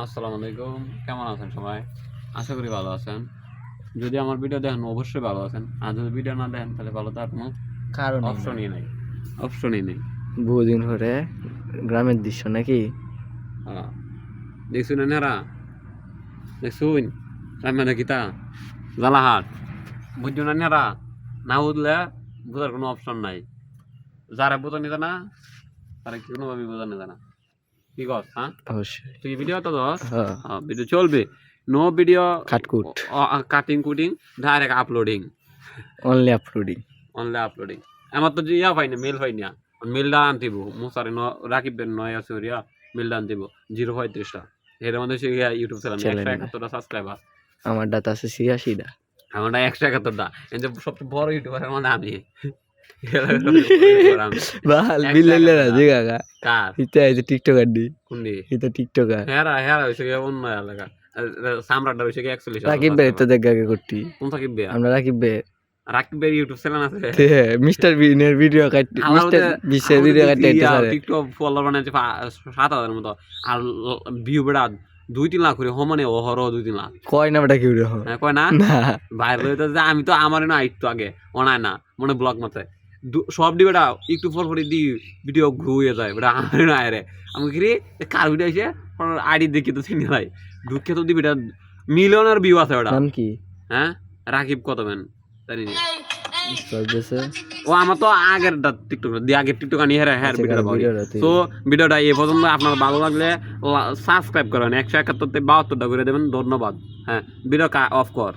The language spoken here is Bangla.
আসসালামু আলাইকুম কেমন আছেন সবাই? আশা করি ভালো আছেন। যদি আমার ভিডিও দেখেন অবশ্যই ভালো আছেন। আর যদি ভিডিও না দেখেন তাহলে ভালো তার কোনো কারণ অপশনই নেই। অপশনই নেই। বহুদিন ধরে গ্রামের দৃশ্য নাকি? হ্যাঁ। দেখছুন এনারা দেখছুন? রান্না কিতা জালাহাট? বুঝছ না এনারা না বুঝলে বোঝার কোনো অপশন নাই। যারা বোঝা নিতে না তারা কোনোভাবে বোঝা নিতে না। কি কর হ্যাঁ অবশ্যই। তুই ভিডিও তো হ্যাঁ। ভিডিও চলবে। নো ভিডিও কাটকুট cutting coating direct uploading only uploading only uploading আমার তো ইয়া পাইনি মেল পাইনি মেলটা আনতিব। মুসারে ন রাকিবের নয় আছে ওরিয়া মেলটা আনতিব। জিরো পঁয়ত্রিশটা এর মধ্যে সে ইউটিউব চ্যানেল একশো না। একাত্তরটা সাবস্ক্রাইবার আমার ডাটা আছে ছিয়াশিটা। আমারটা একশো একাত্তরটা সবচেয়ে বড় ইউটিউবার মানে আমি। বাল না টাকা যে কাকা কার ইতা এই যে টিকটকার দি কোনদি ইতা টিকটকার হেরা হেরা হয়েছে গিয়ে অন্য এলাকা সামরাটা হয়েছে গিয়ে একচল্লিশ রাকিব ভাই তো দেখ আগে করতি কোন সাকিব বে আমরা রাকিব ভাই রাকিবের ইউটিউব চ্যানেল আছে মিস্টার বিনের ভিডিও কাটতে মিস্টার বিশের ভিডিও কাটতে টিকটক ফলোয়ার বানাইছে সাত হাজারের মতো আর ভিউ বেড়া দুই তিন লাখ করে সমানে অহর দুই তিন লাখ। কয় না বেটা রেহ হ্যাঁ, কয় না? হইতে যে আমি তো আমার না আইতো আগে অনায় না মনে ব্লগ মাথায় সব দি বেটা একটু পর পরে দি ভিডিও ঘুরিয়ে যায় বেটা আমার না রে আমি কি কার ভিডিও আছে আইডি দেখি তো চিনি নাই। দুঃখে তো দি বেটা মিলিয়নের ভিউ আছে বেটা। নাম কি? হ্যাঁ? রাকিব কত ম্যান জানি না। ও আমার তো আগের টিকটক দিয়ে আগের টিকটক আনি হ্যাঁ হ্যাঁ ভিডিও ভিডিওটা ভালো তো ভিডিওটা এ পর্যন্ত আপনার ভালো লাগলে সাবস্ক্রাইব করেন। একশো একাত্তর বাহাত্তরটা করে দেবেন ধন্যবাদ। হ্যাঁ ভিডিও অফ কর।